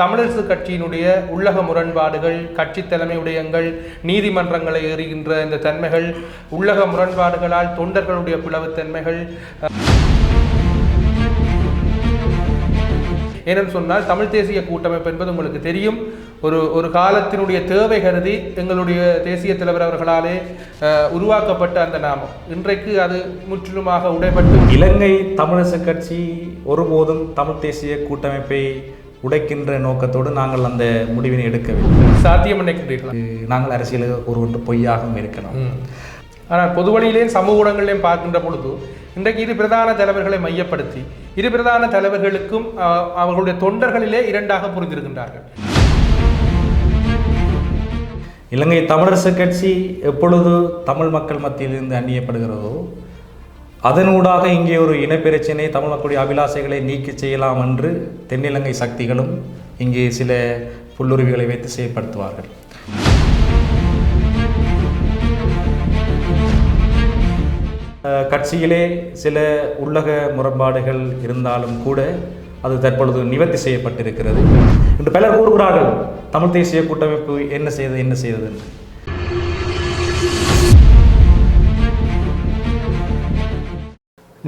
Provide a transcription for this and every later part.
தமிழரசு கட்சியினுடைய உள்ளக முரண்பாடுகள் கட்சி தலைமை விடயங்கள் நீதிமன்றங்களை ஏறுகின்ற இந்த தன்மைகள் உள்ளக முரண்பாடுகளால் தொண்டர்களுடைய பிளவுத்தன்மைகள் ஏனென்று சொன்னால் தமிழ் தேசிய கூட்டமைப்பு என்பது உங்களுக்கு தெரியும். ஒரு ஒரு காலத்தினுடைய தேவை கருதி எங்களுடைய தேசிய தலைவர் அவர்களாலே உருவாக்கப்பட்ட அந்த நாமம். இன்றைக்கு அது முற்றிலுமாக உடைபட்டு இலங்கை தமிழரசு கட்சி ஒருபோதும் தமிழ் தேசிய கூட்டமைப்பை உடைக்கின்ற நோக்கத்தோடு நாங்கள் அந்த முடிவினை எடுக்கவில்லை. சாத்தியம் நாங்கள் அரசியலுக்கு ஒரு ஒன்று பொய்யாகவும் இருக்கலாம் ம். ஆனால் பொது வழியிலேயும் சமூக ஊடகங்களையும் பார்க்கின்ற பொழுது இன்றைக்கு இரு பிரதான தலைவர்களை மையப்படுத்தி இரு பிரதான தலைவர்களுக்கும் அவர்களுடைய தொண்டர்களிலே இரண்டாக புரிந்திருக்கின்றார்கள். இலங்கை தமிழரசு கட்சி எப்பொழுது தமிழ் மக்கள் மத்தியிலிருந்து அந்நியப்படுகிறதோ அதனூடாக இங்கே ஒரு இனப்பிரச்சினை தமிழ் மக்களுடைய அபிலாசைகளை நீக்கி செய்யலாம் என்று தென்னிலங்கை சக்திகளும் இங்கே சில புல்லுருவிகளை வைத்து செயற்படுத்துவார்கள். கட்சியிலே சில உள்ளக முரண்பாடுகள் இருந்தாலும் கூட அது தற்பொழுது நிவர்த்தி செய்யப்பட்டிருக்கிறது. இன்று பலர் கூறுகிறார்கள் தமிழ் தேசிய கூட்டமைப்பு என்ன செய்தது என்ன செய்தது?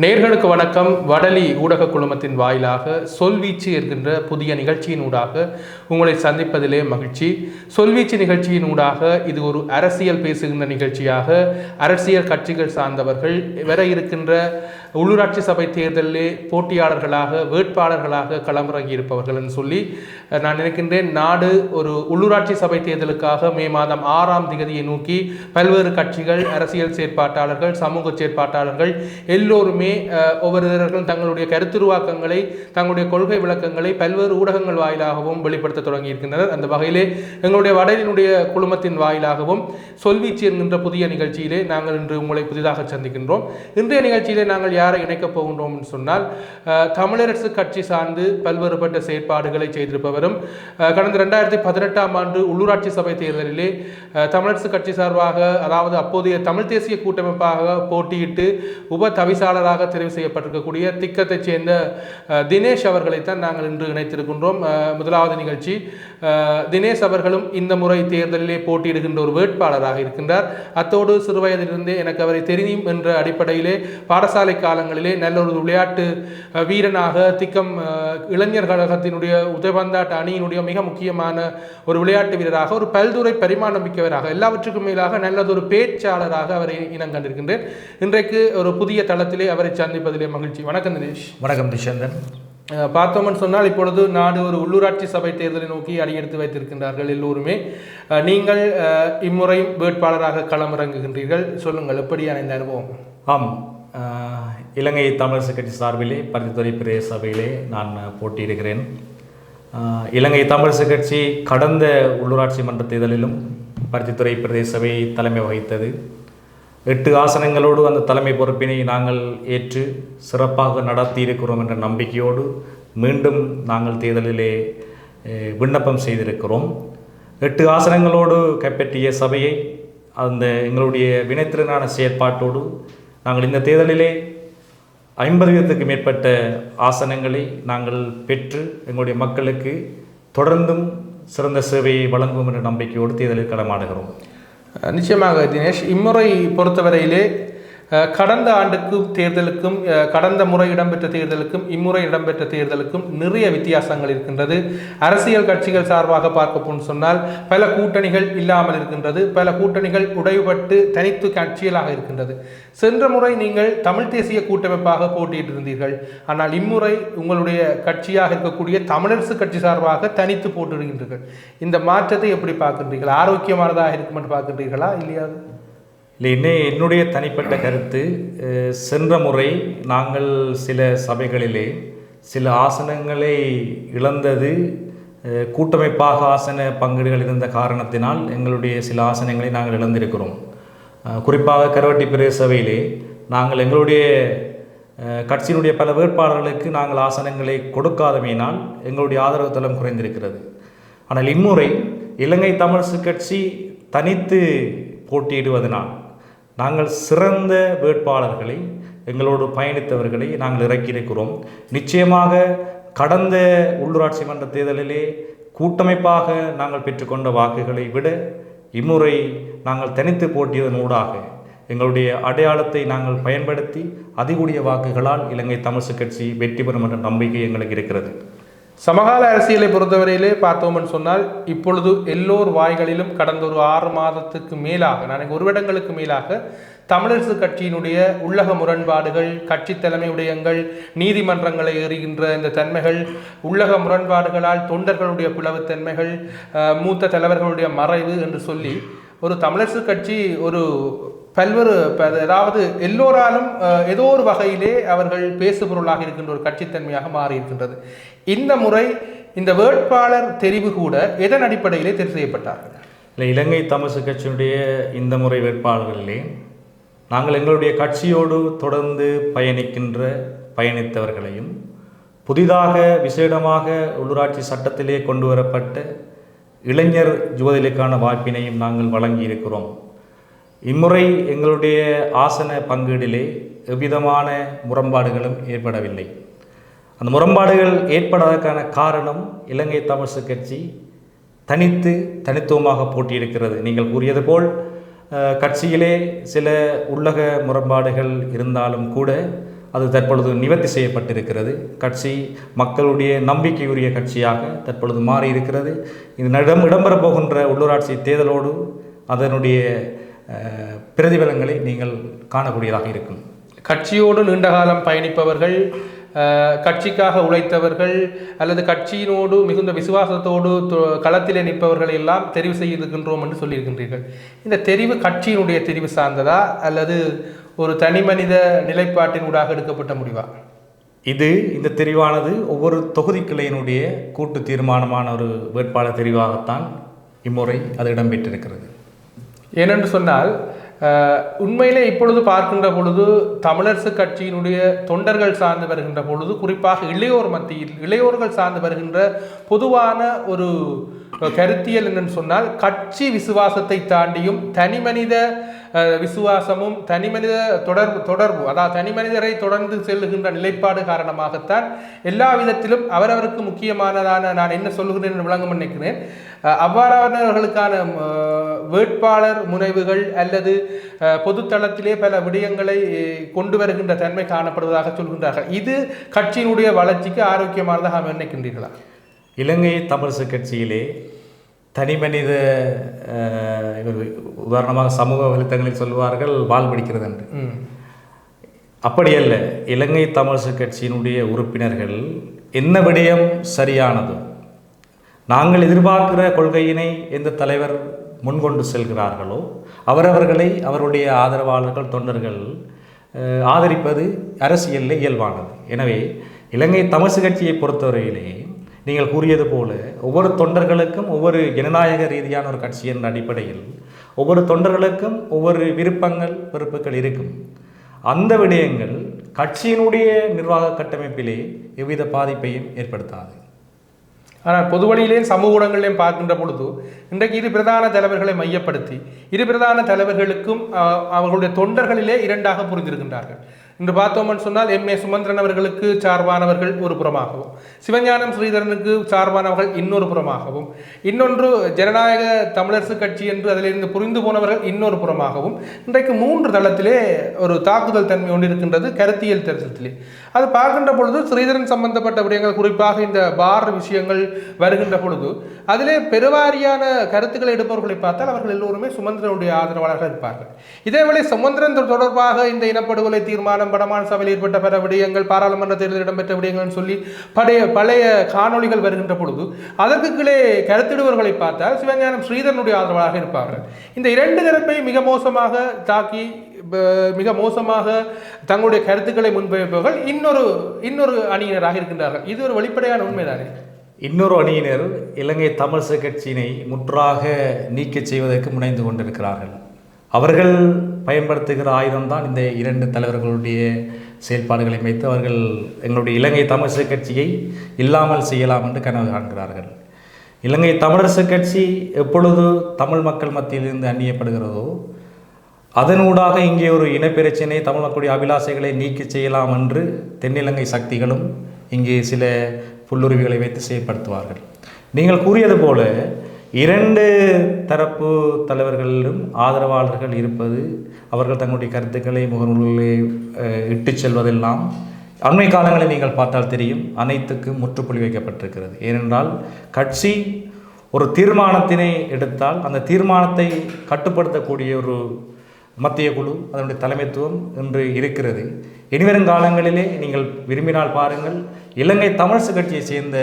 நேர்களுக்கு வணக்கம். வடலி ஊடக குழுமத்தின் வாயிலாக சொல்வீச்சு என்கின்ற புதிய நிகழ்ச்சியின் ஊடாக உங்களை சந்திப்பதிலே மகிழ்ச்சி. சொல்வீச்சு நிகழ்ச்சியின் ஊடாக இது ஒரு அரசியல் பேசுகின்ற நிகழ்ச்சியாக அரசியல் கட்சிகள் சார்ந்தவர்கள் வர இருக்கின்ற உள்ளூராட்சி சபை தேர்தலிலே போட்டியாளர்களாக வேட்பாளர்களாக களமிறங்கி இருப்பவர்கள்னு சொல்லி நான் நினைக்கின்றேன் நாடு ஒரு உள்ளூராட்சி சபை தேர்தலுக்காக மே மாதம் ஆறாம் திகதியை நோக்கி பல்வேறு கட்சிகள் அரசியல் செயற்பாட்டாளர்கள் சமூக செயற்பாட்டாளர்கள் எல்லோருமே ஒவ்வொருவர்களும் தங்களுடைய கருத்துருவாக்கங்களை தங்களுடைய கொள்கை விளக்கங்களை பல்வேறு ஊடகங்கள் வாயிலாகவும் வெளிப்படுத்த தொடங்கி இருக்கின்றனர் அந்த வகையிலே எங்களுடைய வடலினுடைய குழுமத்தின் வாயிலாகவும் சொல்வீச்சு என்கின்ற புதிய நிகழ்ச்சியிலே நாங்கள் இன்று உங்களை புதிதாக சந்திக்கின்றோம். இன்றைய நிகழ்ச்சியிலே நாங்கள் யாரை இணைக்கப் போகின்றோம்னு சொன்னால் தமிழரசு கட்சி சார்ந்து பல்வேறுபட்ட செயற்பாடுகளை செய்திருப்பவரும் கடந்த ரெண்டாயிரத்தி பதினெட்டாம் ஆண்டு உள்ளூராட்சி சபை தேர்தலிலே தமிழரசு கட்சி சார்பாக அதாவது அப்போதைய தமிழ் தேசிய கூட்டமைப்பாக போட்டியிட்டு உப தவிசாளராக தெரிவு செய்யப்பட்டிருக்கக்கூடிய திக்கத்தைச் சேர்ந்த தினேஷ் அவர்களைத்தான் நாங்கள் இன்று இணைத்திருக்கின்றோம். முதலாவது நிகழ்ச்சி. தினேஷ் அவர்களும் இந்த முறை தேர்தலிலே போட்டியிடுகின்ற ஒரு வேட்பாளராக இருக்கின்றார். அத்தோடு சிறுவயதிலிருந்தே எனக்கு அவரை தெரியும் என்ற அடிப்படையிலே பாடசாலை காலங்களிலே நல்ல ஒரு விளையாட்டு வீரனாக திக்கம் இளைஞர் கழகத்தினுடைய உதயபந்தாட்ட அணியினுடைய மிக முக்கியமான ஒரு விளையாட்டு வீரராக ஒரு பல்துறை பரிமாணம் மிக்கவராக எல்லாவற்றுக்கும் மேலாக நல்லதொரு பேச்சாளராக அவரை இனம் கண்டிருக்கின்றேன். இன்றைக்கு ஒரு புதிய தளத்திலே அவரை சந்திப்பதிலே மகிழ்ச்சி. வணக்கம் தினேஷ். வணக்கம் நிஷந்தன் பார்த்தோம்னு சொன்னால் இப்பொழுது நாடு ஒரு உள்ளூராட்சி சபை தேர்தலை நோக்கி அடியெடுத்து வைத்திருக்கின்றார்கள் எல்லோருமே. நீங்கள் அஹ், இம்முறையும் வேட்பாளராக களமிறங்குகின்றீர்கள். சொல்லுங்கள் எப்படியான இந்த அனுபவம் ஆம். அஹ், இலங்கை தமிழரசு கட்சி சார்பிலே பருத்தித்துறை பிரதேச சபையிலே நான் போட்டியிடுகிறேன். இலங்கை தமிழரசு கட்சி கடந்த உள்ளூராட்சி மன்ற தேர்தலிலும் பருத்தித்துறை பிரதேச சபை தலைமை வகித்தது. எட்டு ஆசனங்களோடு அந்த தலைமை பொறுப்பினை நாங்கள் ஏற்று சிறப்பாக நடத்தி இருக்கிறோம் என்ற நம்பிக்கையோடு மீண்டும் நாங்கள் தேர்தலிலே விண்ணப்பம் செய்திருக்கிறோம். எட்டு ஆசனங்களோடு கைப்பற்றிய சபையை அந்த எங்களுடைய வினைத்திறனான செயற்பாட்டோடு நாங்கள் இந்த தேர்தலிலே ஐம்பது வீதத்துக்கு மேற்பட்ட ஆசனங்களை நாங்கள் பெற்று எங்களுடைய மக்களுக்கு தொடர்ந்தும் சிறந்த சேவையை வழங்குவோம் என்ற நம்பிக்கையோடு தேர்தலில் களமாடுகிறோம். நிச்சயமாக தினேஷ் இம்முறை பொறுத்தவரையிலே கடந்த ஆண்டுக்கும் தேர்தலுக்கும் கடந்த முறை இடம்பெற்ற தேர்தலுக்கும் இம்முறை இடம்பெற்ற தேர்தலுக்கும் நிறைய வித்தியாசங்கள் இருக்கின்றது. அரசியல் கட்சிகள் சார்பாக பார்க்க சொன்னால் பல கூட்டணிகள் இல்லாமல் இருக்கின்றது. பல கூட்டணிகள் உடைபட்டு தனித்து கட்சியலாக இருக்கின்றது. சென்ற முறை நீங்கள் தமிழ் தேசிய கூட்டமைப்பாக போட்டியிட்டிருந்தீர்கள் ஆனால் இம்முறை உங்களுடைய கட்சியாக இருக்கக்கூடிய தமிழரசு கட்சி சார்பாக தனித்து போட்டிடுகின்றீர்கள் இந்த மாற்றத்தை எப்படி பார்க்கின்றீர்கள்? ஆரோக்கியமானதாக இருக்கும் என்று பார்க்கின்றீர்களா? இல்லையா? இல்லை என்ன என்னுடைய தனிப்பட்ட கருத்து சென்ற முறை நாங்கள் சில சபைகளிலே சில ஆசனங்களை இழந்தது கூட்டமைப்பாக ஆசன பங்கீடுகள் இருந்த காரணத்தினால் எங்களுடைய சில ஆசனங்களை நாங்கள் இழந்திருக்கிறோம். குறிப்பாக கருவட்டி பிரதேச சபையிலே நாங்கள் எங்களுடைய கட்சியினுடைய பல வேட்பாளர்களுக்கு நாங்கள் ஆசனங்களை கொடுக்காதமையினால் எங்களுடைய ஆதரவு தளம் குறைந்திருக்கிறது. ஆனால் இம்முறை இலங்கை தமிழரசு கட்சி தனித்து போட்டியிடுவதனால் நாங்கள் சிறந்த வேட்பாளர்களை எங்களோடு பயணித்தவர்களை நாங்கள் இறக்கியிருக்கிறோம். நிச்சயமாக கடந்த உள்ளூராட்சி மன்ற தேர்தலிலே கூட்டமைப்பாக நாங்கள் பெற்றுக்கொண்ட வாக்குகளை விட இம்முறை நாங்கள் தனித்து போட்டியதன் ஊடாக எங்களுடைய அடையாளத்தை நாங்கள் பயன்படுத்தி அதிகூடிய வாக்குகளால் இலங்கை தமிழ்ச்சி கட்சி வெற்றி பெறும் என்ற நம்பிக்கை எங்களுக்கு இருக்கிறது. சமகால அரசியலை பொறுத்தவரையிலே பார்த்தோம்னு சொன்னால் இப்பொழுது எல்லோர் வாய்களிலும் கடந்த ஒரு ஆறு மாதத்துக்கு மேலாக நான் ஒரு வருடங்களுக்கு மேலாக தமிழரசு கட்சியினுடைய உள்ளக முரண்பாடுகள் கட்சி தலைமை உடையங்கள் நீதிமன்றங்களை ஏறுகின்ற இந்த தன்மைகள் உள்ளக முரண்பாடுகளால் தொண்டர்களுடைய பிளவுத்தன்மைகள் மூத்த தலைவர்களுடைய மறைவு என்று சொல்லி ஒரு தமிழரசு கட்சி ஒரு பல்வேறு அதாவது எல்லோராலும் ஏதோ ஒரு வகையிலே அவர்கள் பேசுபொருளாக இருக்கின்ற ஒரு கட்சித்தன்மையாக மாறி இருக்கின்றது இந்த முறை இந்த வேட்பாளர் தெரிவு கூட எதன் அடிப்படையிலே தெரிவு செய்யப்பட்டார்கள்? இல்லை இலங்கை தமிழ்ச்சி கட்சியினுடைய இந்த முறை வேட்பாளர்களிலே நாங்கள் எங்களுடைய கட்சியோடு தொடர்ந்து பயணிக்கின்ற பயணித்தவர்களையும் புதிதாக விசேடமாக உள்ளூராட்சி சட்டத்திலே கொண்டு வரப்பட்ட இளைஞர் யுவதிகளுக்கான வாய்ப்பினையும் நாங்கள் வழங்கியிருக்கிறோம். இம்முறை எங்களுடைய ஆசன பங்கீடிலே எவ்விதமான முரண்பாடுகளும் ஏற்படவில்லை. அந்த முரண்பாடுகள் ஏற்படாததற்கான காரணம் இலங்கை தமிழ்சு கட்சி தனித்து தனித்துவமாக போட்டியிருக்கிறது நீங்கள் கூறியது போல் கட்சியிலே சில உள்ளக முரண்பாடுகள் இருந்தாலும் கூட அது தற்பொழுது நிவர்த்தி செய்யப்பட்டிருக்கிறது. கட்சி மக்களுடைய நம்பிக்கையுரிய கட்சியாக தற்பொழுது மாறி இருக்கிறது இது இடம் இடம்பெற போகின்ற உள்ளூராட்சி தேர்தலோடு அதனுடைய பிரதிபலங்களை நீங்கள் காணக்கூடியதாக இருக்கும். கட்சியோடு நீண்ட காலம் பயணிப்பவர்கள் கட்சிக்காக உழைத்தவர்கள் அல்லது கட்சியினோடு மிகுந்த விசுவாசத்தோடு களத்திலே நிற்பவர்களை எல்லாம் தெரிவு செய்திருக்கின்றோம் என்று சொல்லியிருக்கின்றீர்கள். இந்த தெரிவு கட்சியினுடைய தெரிவு சார்ந்ததா அல்லது ஒரு தனி மனித நிலைப்பாட்டினூடாக எடுக்கப்பட்ட முடிவா? இது இந்த தெரிவானது ஒவ்வொரு தொகுதி கிளையினுடைய கூட்டு தீர்மானமான ஒரு வேட்பாளர் தெரிவாகத்தான் இம்முறை அது இடம்பெற்றிருக்கிறது. ஏனென்று சொன்னால் உண்மையிலே இப்பொழுது பார்க்கின்ற பொழுது தமிழரசு கட்சியினுடைய தொண்டர்கள் சார்ந்து வருகின்ற பொழுது குறிப்பாக இளையோர் மத்தியில் இளையோர்கள் சார்ந்து வருகின்ற பொதுவான ஒரு கருத்தியல் என்னன்னு சொன்னால் கட்சி விசுவாசத்தை தாண்டியும் தனி மனித விசுவாசமும் தனி மனித தொடர்பு தொடர்பு அதாவது தனி மனிதரை தொடர்ந்து செல்லுகின்ற நிலைப்பாடு காரணமாகத்தான் எல்லா விதத்திலும் அவரவருக்கு முக்கியமானதான நான் என்ன சொல்லுகிறேன் என்று விளங்கும் நினைக்கிறேன். அவ்வாறானவர்களுக்கான வேட்பாளர் முனைவுகள் அல்லது பொதுத்தளத்திலே பல விடயங்களை கொண்டு வருகின்ற தன்மை காணப்படுவதாக சொல்கின்றார்கள். இது கட்சியினுடைய வளர்ச்சிக்கு ஆரோக்கியமானதாக நினைக்கின்றீர்களா? இலங்கை தமிழரசு கட்சியிலே தனி மனித உதாரணமாக சமூக வலைத்தளங்களில் சொல்வார்கள் வால் பிடிக்கிறது என்று. அப்படியல்ல இலங்கை தமிழரசு கட்சியினுடைய உறுப்பினர்கள் என்ன விடயம் சரியானது நாங்கள் எதிர்பார்க்கிற கொள்கையினை எந்த தலைவர் முன்கொண்டு செல்கிறார்களோ அவரவர்களை அவருடைய ஆதரவாளர்கள் தொண்டர்கள் ஆதரிப்பது அரசியலில் இயல்பானது. எனவே இலங்கை தமிழ்ச்சி கட்சியை பொறுத்தவரையிலே நீங்கள் கூறியது போல ஒவ்வொரு தொண்டர்களுக்கும் ஒவ்வொரு ஜனநாயக ரீதியான ஒரு கட்சி என்ற அடிப்படையில் ஒவ்வொரு தொண்டர்களுக்கும் ஒவ்வொரு விருப்பங்கள் வெறுப்புகள் இருக்கும். அந்த விடயங்கள் கட்சியினுடைய நிர்வாக கட்டமைப்பிலே எவ்வித பாதிப்பையும் ஏற்படுத்தாது. ஆனால் பொது வழியிலேயும் சமூக ஊடகங்களையும் பார்க்கின்ற பொழுது இன்றைக்கு இரு பிரதான தலைவர்களை மையப்படுத்தி இரு பிரதான தலைவர்களுக்கும் அவர்களுடைய தொண்டர்களிலே இரண்டாக புரிந்திருக்கின்றார்கள். இன்று பார்த்தோம்னு சொன்னால் எம். ஏ. சுமந்திரன் அவர்களுக்கு சார்பானவர்கள் ஒரு புறமாகவும் சிவஞானம் ஸ்ரீதரனுக்கு சார்பானவர்கள் இன்னொரு புறமாகவும் இன்னொன்று ஜனநாயக தமிழரசு கட்சி என்று அதிலிருந்து புரிந்து போனவர்கள் இன்னொரு புறமாகவும் இன்றைக்கு மூன்று தளத்திலே ஒரு தாக்குதல் தன்மை ஒன்று இருக்கின்றது கருத்தியல் தளத்திலே அது பார்க்கின்ற பொழுது ஸ்ரீதரன் சம்பந்தப்பட்ட விடயங்கள் குறிப்பாக இந்த பார் விஷயங்கள் வருகின்ற பொழுது அதிலே பெருவாரியான கருத்துக்களை எடுப்பவர்களை பார்த்தால் அவர்கள் எல்லோருமே சுமந்திரனுடைய ஆதரவாளர்கள் இருப்பார்கள். இதேவேளை சுமந்திரன் தொடர்பாக இந்த இனப்படுகொலை தீர்மானம் வடமாநில சபையில் ஏற்பட்ட பல விடயங்கள் பாராளுமன்ற தேர்தலில் இடம்பெற்ற விடயங்கள்னு சொல்லி பழைய பழைய காணொளிகள் வருகின்ற பொழுது அதற்கு கீழே கருத்திடுவர்களை பார்த்தால் சிவஞானம் ஸ்ரீதரனுடைய ஆதரவாளராக இருப்பார்கள். இந்த இரண்டு தரப்பை மிக மோசமாக தாக்கி மிக மோசமாக தங்களுடைய கருத்துக்களை முன்வைப்பவர்கள் இன்னொரு இன்னொரு அணியினராக இருக்கின்றார்கள். இது ஒரு வெளிப்படையான உண்மைதானே? இன்னொரு அணியினர் இலங்கை தமிழ்ச கட்சியினை முற்றாக நீக்கச் செய்வதற்கு முனைந்து கொண்டிருக்கிறார்கள். அவர்கள் பயன்படுத்துகிற ஆயுதம்தான் இந்த இரண்டு தலைவர்களுடைய செயல்பாடுகளை வைத்து அவர்கள் எங்களுடைய இலங்கை தமிழ்ச கட்சியை இல்லாமல் செய்யலாம் என்று கனவு காண்கிறார்கள். இலங்கை தமிழரசு கட்சி எப்பொழுது தமிழ் மக்கள் மத்தியிலிருந்து அந்நியப்படுகிறதோ அதனூடாக இங்கே ஒரு இனப்பிரச்சினை தமிழ் மக்களுடைய அபிலாசைகளை நீக்கி செய்யலாம் என்று தென்னிலங்கை சக்திகளும் இங்கே சில புல்லுருவிகளை வைத்து செயற்படுத்துவார்கள். நீங்கள் கூறியது போல இரண்டு தரப்பு தலைவர்களிலும் ஆதரவாளர்கள் இருப்பது அவர்கள் தங்களுடைய கருத்துக்களை முகநூல்களை இட்டு செல்வதெல்லாம் அண்மை காலங்களில் நீங்கள் பார்த்தால் தெரியும் அனைத்துக்கும் முற்றுப்புள்ளி வைக்கப்பட்டிருக்கிறது. ஏனென்றால் கட்சி ஒரு தீர்மானத்தினை எடுத்தால் அந்த தீர்மானத்தை கட்டுப்படுத்தக்கூடிய ஒரு மத்திய குழு அதனுடைய தலைமைத்துவம் இன்று இருக்கிறது. இனிவரும் காலங்களிலே நீங்கள் விரும்பினால் பாருங்கள் இலங்கை தமிழ்சு கட்சியை சேர்ந்த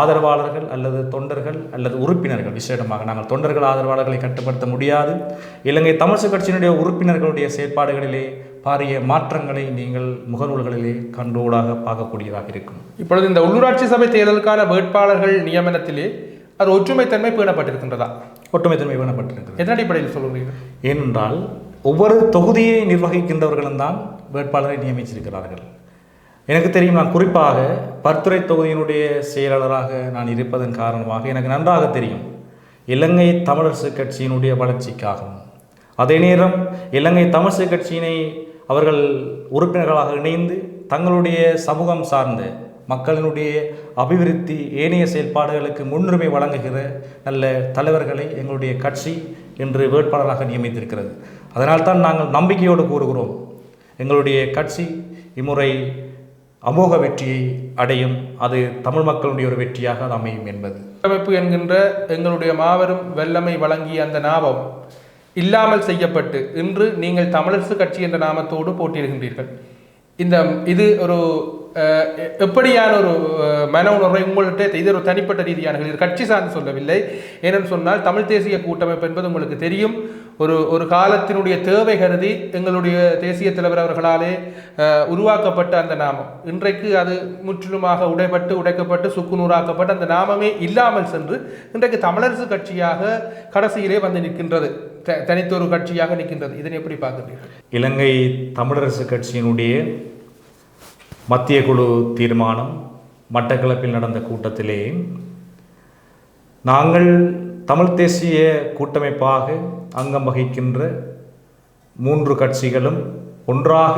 ஆதரவாளர்கள் அல்லது தொண்டர்கள் அல்லது உறுப்பினர்கள் விசேடமாக நாங்கள் தொண்டர்கள் ஆதரவாளர்களை கட்டுப்படுத்த முடியாது. இலங்கை தமிழ்சு கட்சியினுடைய உறுப்பினர்களுடைய செயற்பாடுகளிலே பாரிய மாற்றங்களை நீங்கள் முகநூல்களிலே கண்டோடாக பார்க்கக்கூடியதாக இருக்கும். இப்பொழுது இந்த உள்ளூராட்சி சபை தேர்தலுக்கான வேட்பாளர்கள் நியமனத்திலே அது ஒற்றுமைத்தன்மை பேணப்பட்டிருக்கின்றதா? ஒற்றுமைத்தன்மை வேணப்பட்டிருக்கிறது எதன் அடிப்படையில் சொல்கிறீர்கள் ஏனென்றால் ஒவ்வொரு தொகுதியை நிர்வகிக்கின்றவர்களும் தான் வேட்பாளரை நியமிச்சிருக்கிறார்கள். எனக்கு தெரியும் நான் குறிப்பாக பர்த்துறை தொகுதியினுடைய செயலாளராக நான் இருப்பதன் காரணமாக எனக்கு நன்றாக தெரியும் இலங்கை தமிழரசு கட்சியினுடைய வளர்ச்சிக்காகவும். அதே நேரம் இலங்கை தமிழரசு கட்சியினை அவர்கள் உறுப்பினர்களாக இணைந்து தங்களுடைய சமூகம் சார்ந்த மக்களினுடைய அபிவிருத்தி ஏனைய செயல்பாடுகளுக்கு முன்னுரிமை வழங்குகிற நல்ல தலைவர்களை எங்களுடைய கட்சி இன்று வேட்பாளராக நியமித்திருக்கிறது. அதனால்தான் நாங்கள் நம்பிக்கையோடு கூறுகிறோம். எங்களுடைய கட்சி இம்முறை அமோக வெற்றியை அடையும். அது தமிழ் மக்களுடைய ஒரு வெற்றியாக அது அமையும் என்பது. அமைப்பு என்கின்ற எங்களுடைய மாபெரும் வெள்ளமை வழங்கிய அந்த நாமம் இல்லாமல் செய்யப்பட்டு இன்று நீங்கள் தமிழரசு கட்சி என்ற நாமத்தோடு போட்டியிடுகின்றீர்கள். இந்த இது ஒரு எப்படியான ஒரு மன உணர்வை உங்கள்கிட்ட இது ஒரு தனிப்பட்ட ரீதியான இது கட்சி சார்ந்து சொல்லவில்லை. ஏனென்று சொன்னால் தமிழ் தேசிய கூட்டமைப்பு என்பது உங்களுக்கு தெரியும். ஒரு ஒரு காலத்தினுடைய தேவை கருதி எங்களுடைய தேசிய தலைவர் அவர்களாலே உருவாக்கப்பட்ட அந்த நாமம். இன்றைக்கு அது முற்றிலுமாக உடைப்பட்டு உடைக்கப்பட்டு சுக்குநூறாக்கப்பட்டு அந்த நாமமே இல்லாமல் சென்று இன்றைக்கு தமிழரசு கட்சியாக கடைசியிலே வந்து நிற்கின்றது. த- தனித்தொரு கட்சியாக நிற்கின்றது. இதனை எப்படி பார்க்குறீர்கள்? இலங்கை தமிழரசு கட்சியினுடைய மத்திய குழு தீர்மானம் மட்டக்களப்பில் நடந்த கூட்டத்திலே நாங்கள் தமிழ் தேசிய கூட்டமைப்பாக அங்கம் வகிக்கின்ற மூன்று கட்சிகளும் ஒன்றாக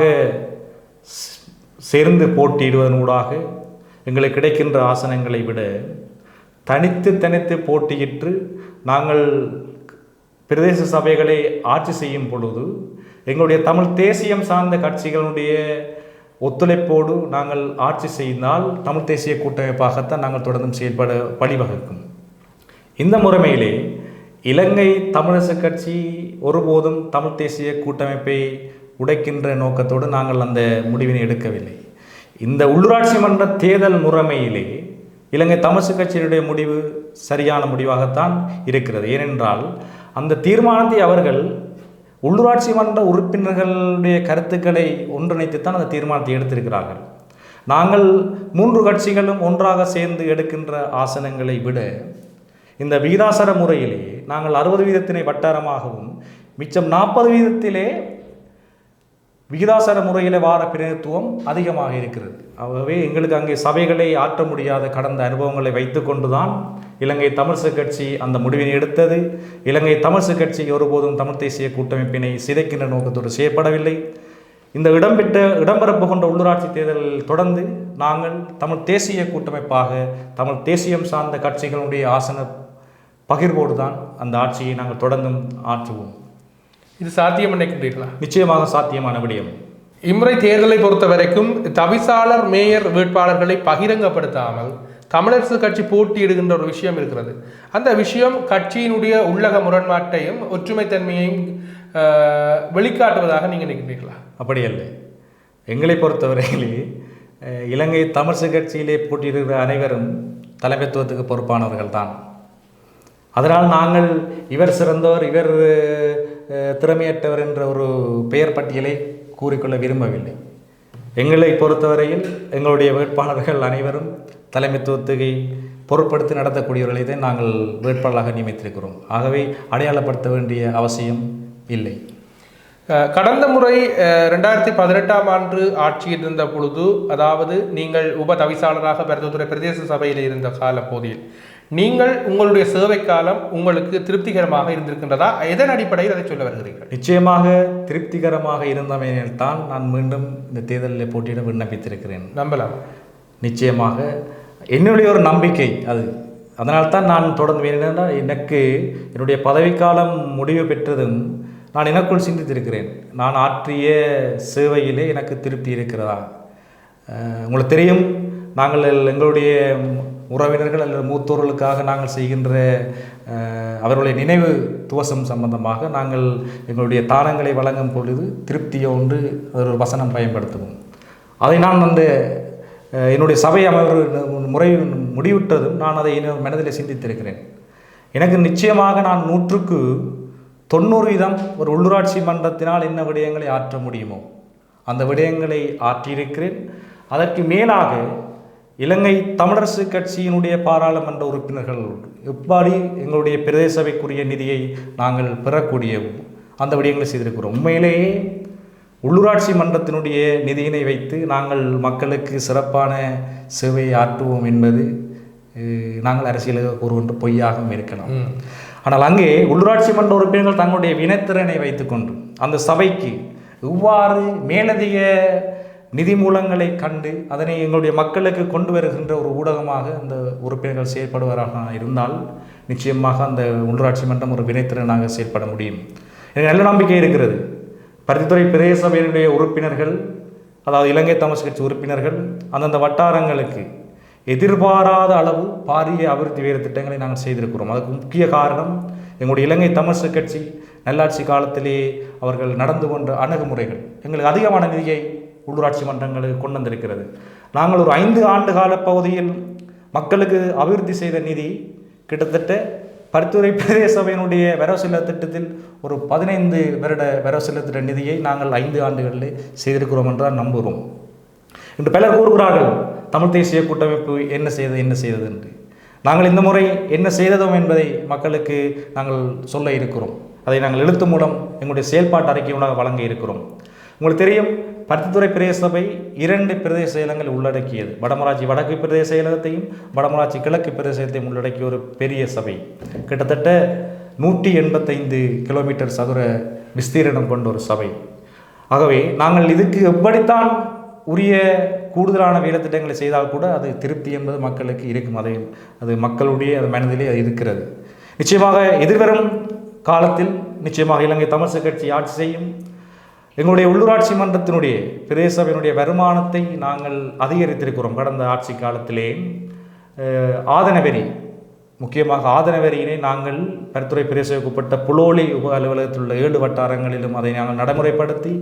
சேர்ந்து போட்டியிடுவதனூடாக எங்களுக்கு கிடைக்கின்ற ஆசனங்களை விட தனித்து தனித்து போட்டியிட்டு நாங்கள் பிரதேச சபைகளை ஆட்சி செய்யும் பொழுது எங்களுடைய தமிழ் தேசியம் சார்ந்த கட்சிகளுடைய ஒத்துழைப்போடு நாங்கள் ஆட்சி செய்தால் தமிழ் தேசிய கூட்டமைப்பாகத்தான் நாங்கள் தொடர்ந்தும் செயல்பட வழிவகுக்கும். இந்த முறைமையிலே இலங்கை தமிழரசு கட்சி ஒருபோதும் தமிழ் தேசிய கூட்டமைப்பை உடைக்கின்ற நோக்கத்தோடு நாங்கள் அந்த முடிவினை எடுக்கவில்லை. இந்த உள்ளூராட்சி மன்ற தேர்தல் முறைமையிலே இலங்கை தமிழரசு கட்சியினுடைய முடிவு சரியான முடிவாகத்தான் இருக்கிறது. ஏனென்றால் அந்த தீர்மானத்தை அவர்கள் உள்ளூராட்சி மன்ற உறுப்பினர்களுடைய கருத்துக்களை ஒன்றிணைத்துத்தான் அந்த தீர்மானத்தை எடுத்திருக்கிறார்கள். நாங்கள் மூன்று கட்சிகளும் ஒன்றாக சேர்ந்து எடுக்கின்ற ஆசனங்களை விட இந்த விகிதாசர முறையிலே நாங்கள் அறுபது வீதத்தினை வட்டாரமாகவும் மிச்சம் நாற்பது வீதத்திலே விகிதாசார முறையில் வார பிரதித்துவம் அதிகமாக இருக்கிறது. ஆகவே எங்களுக்கு அங்கே சபைகளை ஆற்ற முடியாத கடந்த அனுபவங்களை வைத்துக்கொண்டு தான் இலங்கை தமிழ்சு கட்சி அந்த முடிவினை எடுத்தது. இலங்கை தமிழ்சு கட்சி ஒருபோதும் தமிழ் தேசிய கூட்டமைப்பினை சிதைக்கின்ற நோக்கத்தோடு செய்யப்படவில்லை இந்த இடம்பெற்ற இடம்பெறப்பு கொண்ட உள்ளூராட்சி தேர்தலில் தொடர்ந்து நாங்கள் தமிழ் தேசிய கூட்டமைப்பாக தமிழ் தேசியம் சார்ந்த கட்சிகளுடைய ஆசன பகிர்வோடு தான் அந்த ஆட்சியை நாங்கள் தொடர்ந்தும் ஆற்றுவோம். இது சாத்தியம் நினைக்கின்றீர்களா நிச்சயமாக சாத்தியமான விடயம். இம்முறை தேர்தலை பொறுத்த வரைக்கும் தவிசாளர் மேயர் வேட்பாளர்களை பகிரங்கப்படுத்தாமல் தமிழரசு கட்சி போட்டியிடுகின்ற ஒரு விஷயம் இருக்கிறது. அந்த விஷயம் கட்சியினுடைய உள்ளக முரண்பாட்டையும் ஒற்றுமைத்தன்மையையும் வெளிக்காட்டுவதாக நீங்கள் நினைக்கிறீர்களா? அப்படி அல்ல எங்களை பொறுத்தவரையிலே இலங்கை தமிழ்சு கட்சியிலே போட்டியிடுகிற அனைவரும் தலைமைத்துவத்துக்கு பொறுப்பானவர்கள் தான் அதனால் நாங்கள் இவர் சிறந்தவர் இவர் திறமையற்றவர் என்ற ஒரு பெயர் பட்டியலை கூறிக்கொள்ள விரும்பவில்லை. எங்களை பொறுத்தவரையில் எங்களுடைய வேட்பாளர்கள் அனைவரும் தலைமைத்துவத்துக்கு பொருட்படுத்தி நடத்தக்கூடியவர்களை தான் நாங்கள் வேட்பாளராக நியமித்திருக்கிறோம். ஆகவே அடையாளப்படுத்த வேண்டிய அவசியம் இல்லை. கடந்த முறை ரெண்டாயிரத்தி பதினெட்டாம் ஆண்டு ஆட்சியில் இருந்த பொழுது அதாவது நீங்கள் உப தவிசாளராக பெருந்துறை பிரதேச சபையில் இருந்த கால போதில் நீங்கள் உங்களுடைய சேவை காலம் உங்களுக்கு திருப்திகரமாக இருந்திருக்கின்றதா? எதன் அடிப்படையில் அதை சொல்ல வருகிறீர்கள்? நிச்சயமாக திருப்திகரமாக இருந்தமையினால் தான் நான் மீண்டும் இந்த தேர்தலில் போட்டியிட விண்ணப்பித்திருக்கிறேன். நம்பலாம். நிச்சயமாக என்னுடைய ஒரு நம்பிக்கை அது. அதனால்தான் நான் தொடர்ந்து ஏனென்றால் எனக்கு என்னுடைய பதவிக்காலம் முடிவு பெற்றதும் நான் எனக்குள் சிந்தித்திருக்கிறேன். நான் ஆற்றிய சேவையிலே எனக்கு திருப்தி இருக்கிறதா? உங்களுக்கு தெரியும் நாங்கள் எங்களுடைய உறவினர்கள் அல்லது மூத்தோர்களுக்காக நாங்கள் செய்கின்ற அவர்களுடைய நினைவு துவசம் சம்பந்தமாக நாங்கள் எங்களுடைய தானங்களை வழங்கும் பொழுது திருப்தியோன்று ஒரு வசனம் பயன்படுத்துவோம். அதை நான் அந்த என்னுடைய சபை அமர்வு முறை முடிவிட்டதும் நான் அதை என் மனதில் சிந்தித்திருக்கிறேன். எனக்கு நிச்சயமாக நான் நூற்றுக்கு தொண்ணூறு வீதம் ஒரு உள்ளூராட்சி மன்றத்தினால் என்ன விடயங்களை ஆற்ற முடியுமோ அந்த விடயங்களை ஆற்றியிருக்கிறேன். அதற்கு மேலாக இலங்கை தமிழரசு கட்சியினுடைய பாராளுமன்ற உறுப்பினர்கள் எப்படி எங்களுடைய பிரதேச சபைக்குரிய நிதியை நாங்கள் பெறக்கூடியவும் அந்த விடயங்களை செய்திருக்கிறோம் உண்மையிலேயே உள்ளூராட்சி மன்றத்தினுடைய நிதியினை வைத்து நாங்கள் மக்களுக்கு சிறப்பான சேவையை ஆற்றுவோம் என்பது நாங்கள் அரசியலுக்கு கூறுகின்ற பொய்யாகவும் இருக்கலாம். ஆனால் அங்கே உள்ளூராட்சி மன்ற உறுப்பினர்கள் தங்களுடைய வினைத்திறனை வைத்துக்கொண்டு அந்த சபைக்கு இவ்வாறு மேலதிக நிதி மூலங்களை கண்டு அதனை எங்களுடைய மக்களுக்கு கொண்டு வருகின்ற ஒரு ஊடகமாக அந்த உறுப்பினர்கள் செயல்படுவராக இருந்தால் நிச்சயமாக அந்த உள்ளூராட்சி மன்றம் ஒரு வினைத்திறனாக செயல்பட முடியும். எனக்கு நல்ல நம்பிக்கை இருக்கிறது. பருத்தித்துறை பிரதேச சபையினுடைய உறுப்பினர்கள் அதாவது இலங்கை தமிழ் கட்சி உறுப்பினர்கள் அந்தந்த வட்டாரங்களுக்கு எதிர்பாராத அளவு பாரிய அபிவிருத்தி வேறு திட்டங்களை நாங்கள் செய்திருக்கிறோம். அதுக்கு முக்கிய காரணம் எங்களுடைய இலங்கை தமிழ் கட்சி நல்லாட்சி காலத்திலே அவர்கள் நடந்து கொண்ட அணுகுமுறைகள். எங்களுக்கு அதிகமான நிதியை உள்ளூராட்சி மன்றங்களுக்கு கொண்டு வந்திருக்கிறது. நாங்கள் ஒரு ஐந்து ஆண்டு கால பகுதியில் மக்களுக்கு அபிவிருத்தி செய்த நிதி கிட்டத்தட்ட பரித்துறை பிரதேச சபையினுடைய வரவு திட்டத்தில் ஒரு பதினைந்து வருட வரவு திட்ட நிதியை நாங்கள் ஐந்து ஆண்டுகளில் செய்திருக்கிறோம் என்றால் நம்புகிறோம். இன்று பலர் கூறுகிறார்கள் தமிழ் தேசிய கூட்டமைப்பு என்ன செய்தது என்ன செய்தது என்று. நாங்கள் இந்த முறை என்ன செய்ததோ என்பதை மக்களுக்கு நாங்கள் சொல்ல இருக்கிறோம். அதை நாங்கள் எழுத்து மூலம் எங்களுடைய செயல்பாட்டு அறிக்கையூடாக வழங்க இருக்கிறோம். உங்களுக்கு தெரியும் பருத்தித்துறை பிரதேச சபை இரண்டு பிரதேச செயலங்களை உள்ளடக்கியது. வடமராட்சி வடக்கு பிரதேச செயலகத்தையும் வடமராட்சி கிழக்கு பிரதேசத்தையும் உள்ளடக்கிய ஒரு பெரிய சபை. கிட்டத்தட்ட நூற்றி எண்பத்தைந்து கிலோமீட்டர் சதுர விஸ்தீரணம் கொண்ட ஒரு சபை. ஆகவே நாங்கள் இதுக்கு எப்படித்தான் உரிய கூடுதலான வேலை திட்டங்களை செய்தால் கூட அது திருப்தி என்பது மக்களுக்கு இருக்கும். அதை அது மக்களுடைய அது மனதிலே அது இருக்கிறது. நிச்சயமாக எதிர்வரும் காலத்தில் நிச்சயமாக இலங்கை தமிழ் கட்சி ஆட்சி செய்யும். எங்களுடைய உள்ளூராட்சி மன்றத்தினுடைய பிரதேச வருமானத்தை நாங்கள் அதிகரித்திருக்கிறோம். கடந்த ஆட்சி காலத்திலே ஆதனவெறி முக்கியமாக ஆதனவெறியினை நாங்கள் பரித்துறை பிரதேசப்பட்ட புலோலி உப அலுவலகத்தில் உள்ள ஏழு வட்டாரங்களிலும் அதை நாங்கள் நடைமுறைப்படுத்தி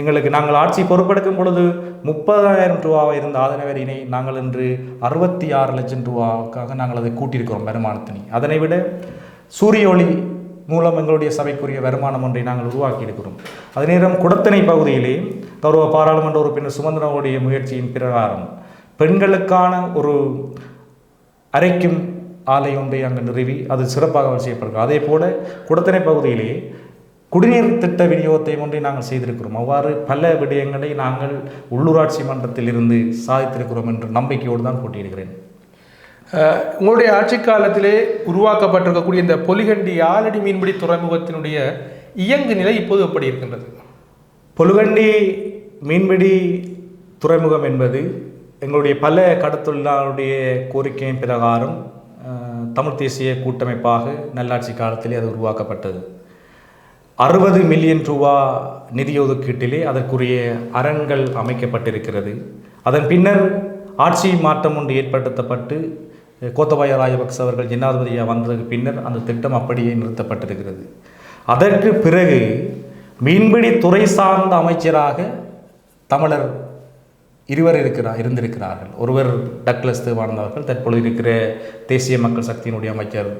எங்களுக்கு நாங்கள் ஆட்சி பொறுப்பெடுக்கும் பொழுது முப்பதாயிரம் ரூபாவாக இருந்த ஆதனவெறியினை நாங்கள் இன்று அறுபத்தி ஆறு லட்சம் ரூபாவுக்காக நாங்கள் அதை கூட்டியிருக்கிறோம் வருமானத்தினை. அதனை விட சூரிய ஒளி மூலம் எங்களுடைய சபைக்குரிய வருமானம் ஒன்றை நாங்கள் உருவாக்கி இருக்கிறோம். அதே நேரம் குடத்தனை பகுதியிலே கௌரவ பாராளுமன்ற உறுப்பினர் சுமந்திரனுடைய முயற்சியின் பிரகாரம் பெண்களுக்கான ஒரு அரைக்கும் ஆலை ஒன்றை அங்கு நிறுவி அது சிறப்பாக அவர் செய்யப்படுகிறது. அதே போல குடத்தனை பகுதியிலே குடிநீர் திட்ட விநியோகத்தை ஒன்றை நாங்கள் செய்திருக்கிறோம். அவ்வாறு பல விடயங்களை நாங்கள் உள்ளூராட்சி மன்றத்தில் இருந்து சாதித்திருக்கிறோம் என்ற நம்பிக்கையோடு தான் போட்டியிடுகிறேன். உங்களுடைய ஆட்சி காலத்திலே உருவாக்கப்பட்டிருக்கக்கூடிய இந்த பொலிகண்டி ஆலடி மீன்பிடி துறைமுகத்தினுடைய இயங்கு நிலை இப்போது எப்படி இருக்கின்றது? பொலுகண்டி மீன்பிடி துறைமுகம் என்பது எங்களுடைய பல கடத்தொழிலாளருடைய கோரிக்கையின் பிரகாரம் தமிழ் தேசிய கூட்டமைப்பாக நல்லாட்சி காலத்திலே அது உருவாக்கப்பட்டது. அறுபது மில்லியன் ரூபா நிதி ஒதுக்கீட்டிலே அதற்குரிய அரண்கள் அமைக்கப்பட்டிருக்கிறது. அதன் பின்னர் ஆட்சி மாற்றம் ஒன்று ஏற்படுத்தப்பட்டு கோத்தபாய ராஜபக்ச அவர்கள் ஜனாதிபதியாக வந்ததுக்கு பின்னர் அந்த திட்டம் அப்படியே நிறுத்தப்பட்டிருக்கிறது. அதற்கு பிறகு மீன்பிடி துறை சார்ந்த அமைச்சராக தமிழர் இருவர் இருக்கிறார் இருந்திருக்கிறார்கள். ஒருவர் டக்ளஸ் தேவானந்த் அவர்கள் தற்பொழுது இருக்கிற தேசிய மக்கள் சக்தியினுடைய அமைச்சர்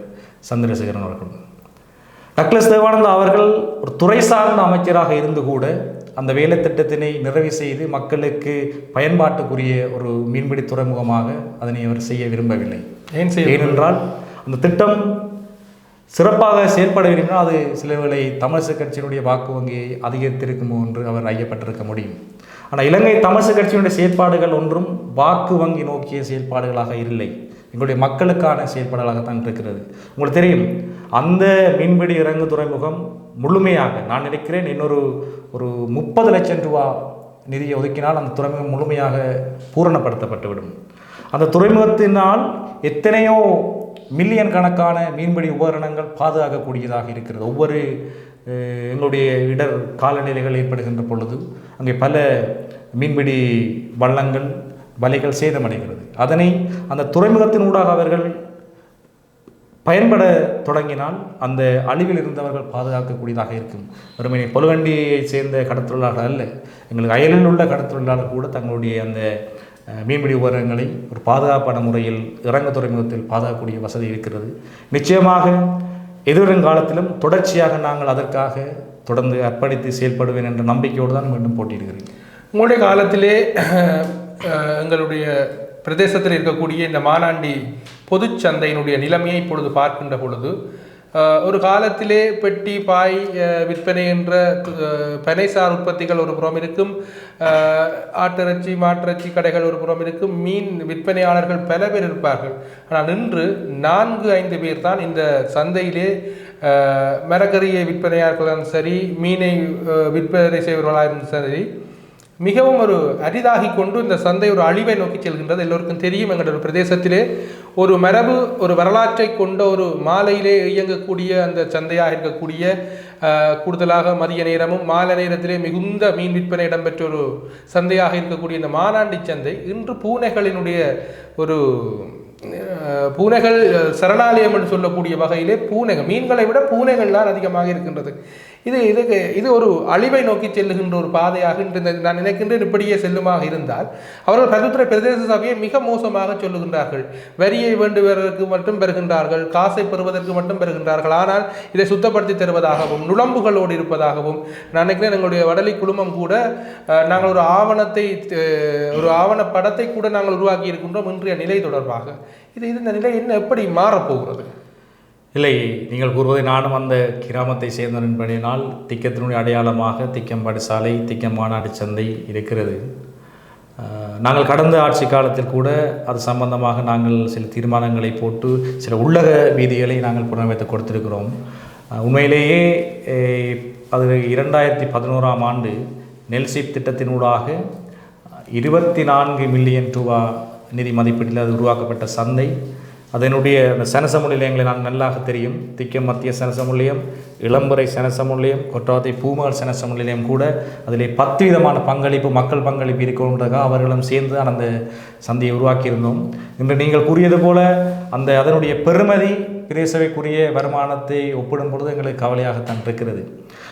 சந்திரசேகரன் அவர்கள். டக்ளஸ் தேவானந்தா அவர்கள் ஒரு துறை சார்ந்த அமைச்சராக இருந்து கூட அந்த வேலை திட்டத்தினை நிறைவு செய்து மக்களுக்கு பயன்பாட்டுக்குரிய ஒரு மீன்பிடி துறைமுகமாக அதனை அவர் செய்ய விரும்பவில்லை. ஏன் செய்ய ஏனென்றால் அந்த திட்டம் சிறப்பாக செயல்பட விரும்பினால் அது சிலவேளை தமிழிசை கட்சியினுடைய வாக்கு வங்கியை அதிகரித்திருக்குமோ என்று அவர் ஐயப்பட்டிருக்க முடியும். ஆனால் இலங்கை தமிழிசை கட்சியினுடைய செயல்பாடுகள் ஒன்றும் வாக்கு வங்கி நோக்கிய செயல்பாடுகளாக இல்லை. எங்களுடைய மக்களுக்கான செயல்பாடுகளாகத்தான் இருக்கிறது. உங்களுக்கு தெரியும் அந்த மீன்பிடி இறங்கு துறைமுகம் முழுமையாக நான் நினைக்கிறேன் இன்னொரு ஒரு முப்பது லட்சம் ரூபா நிதியை ஒதுக்கினால் அந்த துறைமுகம் முழுமையாக பூரணப்படுத்தப்பட்டுவிடும். அந்த துறைமுகத்தினால் எத்தனையோ மில்லியன் கணக்கான மீன்பிடி உபகரணங்கள் பாதுகாக்கக்கூடியதாக இருக்கிறது. ஒவ்வொரு எங்களுடைய இடர் காலநிலைகள் ஏற்படுகின்ற பொழுது அங்கே பல மீன்பிடி வள்ளங்கள் வலைகள் சேதமடைகிறது. அதனை அந்த துறைமுகத்தின் ஊடாக அவர்கள் பயன்பட தொடங்கினால் அந்த அழிவில் இருந்தவர்கள் பாதுகாக்கக்கூடியதாக இருக்கும். வெறுமனை பொலுகண்டியை சேர்ந்த கடத்தொழிலாளர்கள் அல்ல எங்களுக்கு அயலில் உள்ள கடத்தொழிலாளர் கூட தங்களுடைய அந்த மீன்பிடி உபகரணங்களை ஒரு பாதுகாப்பான முறையில் இறங்க துறைமுகத்தில் பாதுகாக்கக்கூடிய வசதி இருக்கிறது. நிச்சயமாக எதிர்வரும் காலத்திலும் தொடர்ச்சியாக நாங்கள் அதற்காக தொடர்ந்து அர்ப்பணித்து செயல்படுவேன் என்ற நம்பிக்கையோடு தான் மீண்டும் போட்டியிடுகிறேன். உங்களுடைய காலத்திலே எங்களுடைய பிரதேசத்தில் இருக்கக்கூடிய இந்த மானாண்டி பொதுச் சந்தையினுடைய நிலைமையை இப்பொழுது பார்க்கின்ற பொழுது ஒரு காலத்திலே பெட்டி பாய் விற்பனை என்ற பனைசார் உற்பத்திகள் ஒரு புறம் இருக்கும். ஆட்டிறச்சி மாட்டிறச்சி கடைகள் ஒரு புறம் இருக்கும். மீன் விற்பனையாளர்கள் பல பேர் இருப்பார்கள். ஆனால் இன்று நான்கு ஐந்து பேர் தான் இந்த சந்தையிலே அஹ், மரக்கறியை விற்பனையாளர்களும் சரி மீனை விற்பனை விற்பனை இருந்தாலும் சரி மிகவும் ஒரு அரிதாகி கொண்டு இந்த சந்தை ஒரு அழிவை நோக்கி செல்கின்றது. எல்லோருக்கும் தெரியும் எங்களோட ஒரு பிரதேசத்திலே ஒரு மரபு ஒரு வரலாற்றை கொண்ட ஒரு மாலையிலே இயங்கக்கூடிய அந்த சந்தையாக இருக்கக்கூடிய கூடுதலாக மதிய நேரமும் மாலை நேரத்திலே மிகுந்த மீன் விற்பனை இடம்பெற்ற ஒரு சந்தையாக இருக்கக்கூடிய இந்த மானாண்டி சந்தை இன்று பூனைகளினுடைய ஒரு பூனைகள் சரணாலயம் என்று சொல்லக்கூடிய வகையிலே பூனைகள் மீன்களை விட பூனைகள் தான் அதிகமாக இருக்கின்றது. இது இதுக்கு இது ஒரு அழிவை நோக்கி செல்லுகின்ற ஒரு பாதையாக நான் நினைக்கின்றேன் இப்படியே செல்லுமாக இருந்தால் அவர்கள் பருத்துறை பிரதேச சபையை மிக மோசமாக சொல்லுகின்றார்கள். வரியை வேண்டுவதற்கு மட்டும் பெறுகின்றார்கள் காசை பெறுவதற்கு மட்டும் பெறுகின்றார்கள். ஆனால் இதை சுத்தப்படுத்தி தருவதாகவும் நுழம்புகளோடு இருப்பதாகவும் நான் நினைக்கிறேன் எங்களுடைய வடலி குழுமம் கூட நாங்கள் ஒரு ஆவணத்தை ஒரு ஆவண படத்தை கூட நாங்கள் உருவாக்கி இருக்கின்றோம் இன்றைய நிலை தொடர்பாக. இது இது இந்த நிலை என்ன எப்படி மாறப்போகிறது இல்லை நீங்கள் கூறுவதை நானும் அந்த கிராமத்தை சேர்ந்தவன் பண்ணினால் திக்கத்தினுடைய அடையாளமாக திக்கம்பாடி சாலை திக்கம் மாநாட்டு சந்தை இருக்கிறது. நாங்கள் கடந்த ஆட்சி காலத்தில் கூட அது சம்பந்தமாக நாங்கள் சில தீர்மானங்களை போட்டு சில உள்ளக வீதிகளை நாங்கள் புனரமைத்து கொடுத்திருக்கிறோம். உண்மையிலேயே அது இரண்டாயிரத்தி பதினோராம் ஆண்டு நெல்சிப் திட்டத்தினூடாக இருபத்தி நான்கு மில்லியன் ரூபா நிதி மதிப்பீட்டில் அது உருவாக்கப்பட்ட சந்தை. அதனுடைய அந்த சனசம நிலையங்களை நான் நல்லாக தெரியும். திக்கம் மத்திய சனசம இளம்புரை சனசம நிலையம் கொட்டாத்தை பூமகள் சனசம நிலையம் கூட அதிலே பத்து விதமான பங்களிப்பு மக்கள் பங்களிப்பு இருக்கணுன்றதாக அவர்களும் சேர்ந்து தான் அந்த சந்தையை உருவாக்கியிருந்தோம். இன்று நீங்கள் கூறியது போல அந்த அதனுடைய பெருமதி பிரேசவைக்குரிய வருமானத்தை ஒப்பிடும் பொழுது எங்களுக்கு கவலையாகத்தான் இருக்கிறது.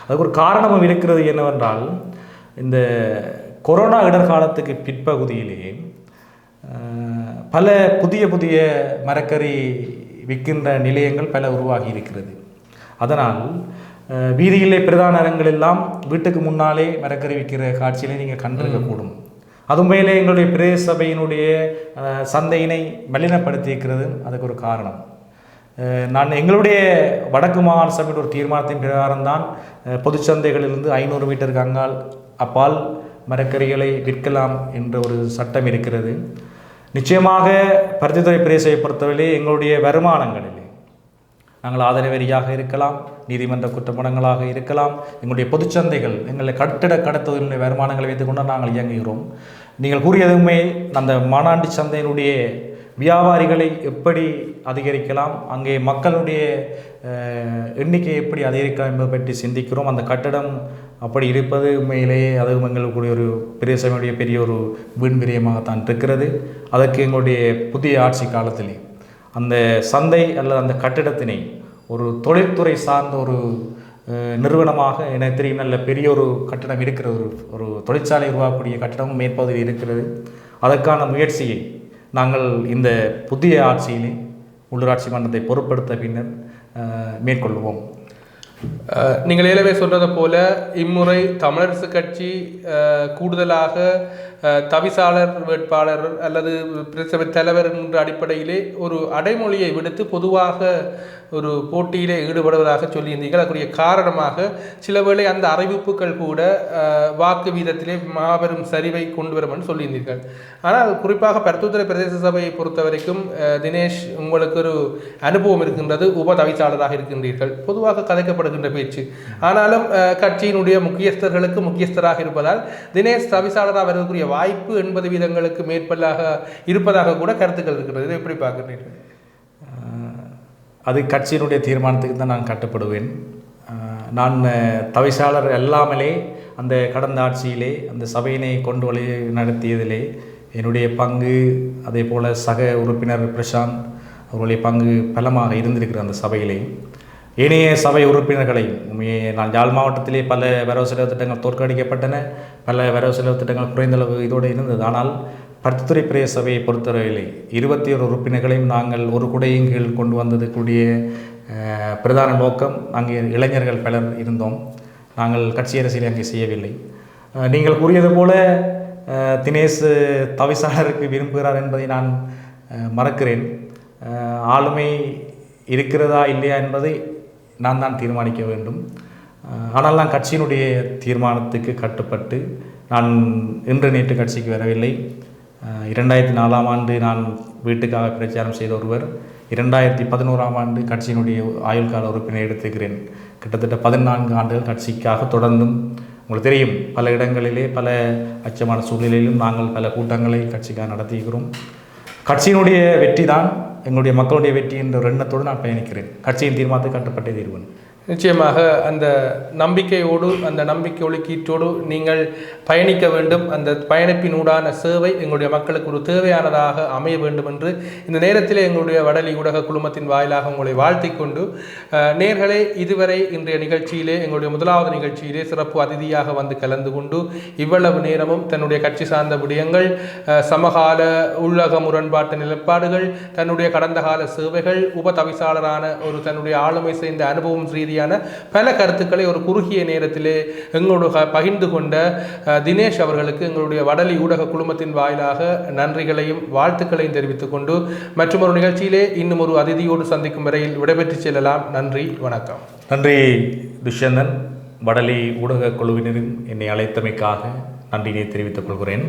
அதுக்கு ஒரு காரணமும் இருக்கிறது என்னவென்றால் இந்த கொரோனா இடர்காலத்துக்கு பிற்பகுதியிலே பல புதிய புதிய மரக்கறி விற்கின்ற நிலையங்கள் பல உருவாகி இருக்கிறது அதனால் வீதியிலே பிரதான அரங்களெல்லாம் வீட்டுக்கு முன்னாலே மரக்கறி விற்கிற காட்சியிலே நீங்கள் கண்டிருக்கக்கூடும். அது உண்மையிலே எங்களுடைய பிரதேச சபையினுடைய சந்தையினை மலினப்படுத்தி இருக்கிறது அதுக்கு ஒரு காரணம். நான் எங்களுடைய வடக்கு மாகாண சபையோட ஒரு தீர்மானத்தின் பிரகாரம் தான் பொதுச்சந்தைகளிலிருந்து ஐநூறு மீட்டருக்கு அங்கால் அப்பால் மரக்கறிகளை விற்கலாம் என்ற ஒரு சட்டம் இருக்கிறது. நிச்சயமாக பருத்தித்துறை பிரதேசத்தை பொறுத்தவரையிலே எங்களுடைய வருமானங்களிலே நாங்கள் ஆதரவரியாக இருக்கலாம் நீதிமன்ற குற்றப்படங்களாக இருக்கலாம் எங்களுடைய பொதுச்சந்தைகள் எங்களை கட்டிட கடத்துவதனுடைய வருமானங்களை வைத்துக்கொண்டு நாங்கள் இயங்குகிறோம். நீங்கள் கூறியதுமே அந்த மானாண்டி சந்தையினுடைய வியாபாரிகளை எப்படி அதிகரிக்கலாம் அங்கே மக்களுடைய எண்ணிக்கை எப்படி அதிகரிக்கலாம் என்பதை பற்றி சிந்திக்கிறோம். அந்த கட்டடம் அப்படி இருப்பது உண்மையிலேயே அதுவும் எங்களுக்குடைய ஒரு பிரதேசனுடைய பெரிய ஒரு வீண் விரயமாகத்தான் இருக்கிறது. அதற்கு எங்களுடைய புதிய ஆட்சி காலத்திலே அந்த சந்தை அல்லது அந்த கட்டிடத்தினை ஒரு தொழில்துறை சார்ந்த ஒரு நிறுவனமாக எனக்கு தெரியும். நல்ல பெரிய ஒரு கட்டிடம் இருக்கிற ஒரு ஒரு தொழிற்சாலை உருவாக்கக்கூடிய கட்டிடமும் மேற்பகுதியில் இருக்கிறது. அதற்கான முயற்சியை நாங்கள் இந்த புதிய ஆட்சியிலே உள்ளூராட்சி மன்றத்தை பொருட்படுத்த பின்னர் மேற்கொள்வோம். நீங்கள் ஏலவே சொன்னதை போல இம்முறை தமிழரசு கட்சி அஹ், கூடுதலாக தவிசாளர் வேட்பாளர் அல்லது பிரசவ தலைவர் என்ற அடிப்படையிலே ஒரு அடைமொழியை விடுத்து பொதுவாக ஒரு போட்டியிலே ஈடுபடுவதாக சொல்லியிருந்தீர்கள். அதற்குரிய காரணமாக சில வேளை அந்த அறிவிப்புகள் கூட வாக்கு வீதத்திலே மாபெரும் சரிவை கொண்டு வரும் என்று சொல்லியிருந்தீர்கள். ஆனால் குறிப்பாக பருத்துத்துறை பிரதேச சபையை பொறுத்த வரைக்கும் தினேஷ் உங்களுக்கு ஒரு அனுபவம் இருக்கின்றது உப தவிசாளராக இருக்கின்றீர்கள். பொதுவாக கதைக்கப்படுகின்ற பேச்சு. ஆனாலும் கட்சியினுடைய முக்கியஸ்தர்களுக்கு முக்கியஸ்தராக இருப்பதால் தினேஷ் தவிசாளராக வருவதற்குரிய வாய்ப்பு எண்பது வீதங்களுக்கு மேற்பல்லாக இருப்பதாக கூட கருத்துக்கள் இருக்கிறது இதை எப்படி பார்க்குறீர்கள் அது கட்சியினுடைய தீர்மானத்துக்கு தான் நான் கட்டுப்படுவேன். நான் தவிசாளர் அல்லாமலே அந்த கடந்த ஆட்சியிலே அந்த சபையினை கொண்டு வழி நடத்தியதிலே என்னுடைய பங்கு அதே போல் சக உறுப்பினர் பிரசாந்த் அவர்களுடைய பங்கு பலமாக இருந்திருக்கிற அந்த சபையிலே. ஏனைய சபை உறுப்பினர்களை உண்மையே நான் யாழ் மாவட்டத்திலே பல வரவு செலவு திட்டங்கள் தோற்கடிக்கப்பட்டன. பல வரவு செலவு திட்டங்கள் குறைந்தளவு இதோடு இருந்தது. ஆனால் பருத்தித்துறை பிரதேச சபையை பொறுத்தவரையிலே இருபத்தி ஒரு உறுப்பினர்களையும் நாங்கள் ஒரு குடையின் கீழ் கொண்டு வந்தது கூடிய பிரதான நோக்கம் அங்கே இளைஞர்கள் பலர் இருந்தோம். நாங்கள் கட்சி அரசியலை அங்கே செய்யவில்லை. நீங்கள் கூறியது போல தினேஷ் தவிசாளருக்கு விரும்புகிறார் என்பதை நான் மறக்கிறேன். ஆளுமை இருக்கிறதா இல்லையா என்பதை நான் தான் தீர்மானிக்க வேண்டும். ஆனால் நான் கட்சியினுடைய தீர்மானத்துக்கு கட்டுப்பட்டு நான் இன்று நேற்று கட்சிக்கு வரவில்லை. இரண்டாயிரத்தி நாலாம் ஆண்டு நான் வீட்டுக்காக பிரச்சாரம் செய்த ஒருவர் இரண்டாயிரத்தி பதினோராம் ஆண்டு கட்சியினுடைய ஆயுள் கால உறுப்பினை எடுத்துக்கிறேன். கிட்டத்தட்ட பதினான்கு ஆண்டுகள் கட்சிக்காக தொடர்ந்தும் உங்களுக்கு தெரியும் பல இடங்களிலே பல அச்சமான சூழ்நிலையிலும் நாங்கள் பல கூட்டங்களை கட்சிக்காக நடத்துகிறோம் கட்சியினுடைய வெற்றி தான் எங்களுடைய மக்களுடைய வெற்றி என்ற ஒரு எண்ணத்தோடு நான் பயணிக்கிறேன். கட்சியின் தீர்மானத்தை கட்டுப்பட்டே தீர்வன் நிச்சயமாக அந்த நம்பிக்கையோடு அந்த நம்பிக்கை ஒழுக்கீட்டோடு நீங்கள் பயணிக்க வேண்டும். அந்த பயணிப்பினூடான சேவை எங்களுடைய மக்களுக்கு ஒரு தேவையானதாக அமைய வேண்டும் என்று இந்த நேரத்தில் எங்களுடைய வடலி ஊடக குழுமத்தின் வாயிலாக உங்களை வாழ்த்தி கொண்டு நேர்களே இதுவரை இன்றைய நிகழ்ச்சியிலே எங்களுடைய முதலாவது நிகழ்ச்சியிலே சிறப்பு அதிதியாக வந்து கலந்து கொண்டு இவ்வளவு நேரமும் தன்னுடைய கட்சி சார்ந்த விடயங்கள் சமகால உள்ளக முரண்பாட்டு நிலைப்பாடுகள் தன்னுடைய கடந்த கால சேவைகள் உப தவிசாளரான ஒரு தன்னுடைய ஆளுமை சேர்ந்த அனுபவம் ரீதியான பல கருத்துக்களை ஒரு குறுகிய நேரத்திலே எங்களோடு பகிர்ந்து கொண்ட தினேஷ் அவர்களுக்கு எங்களுடைய வடலி ஊடக குழுமத்தின் வாயிலாக நன்றிகளையும் வாழ்த்துக்களையும் தெரிவித்துக் கொண்டு மற்றும் ஒரு நிகழ்ச்சியிலே இன்னும் ஒரு அதிதியோடு சந்திக்கும் வரையில் விடைபெற்று செல்லலாம். நன்றி வணக்கம். நன்றி துஷ்யந்தன். வடலி ஊடக குழுவினரும் என்னை அழைத்தமைக்காக நன்றியை தெரிவித்துக் கொள்கிறேன்.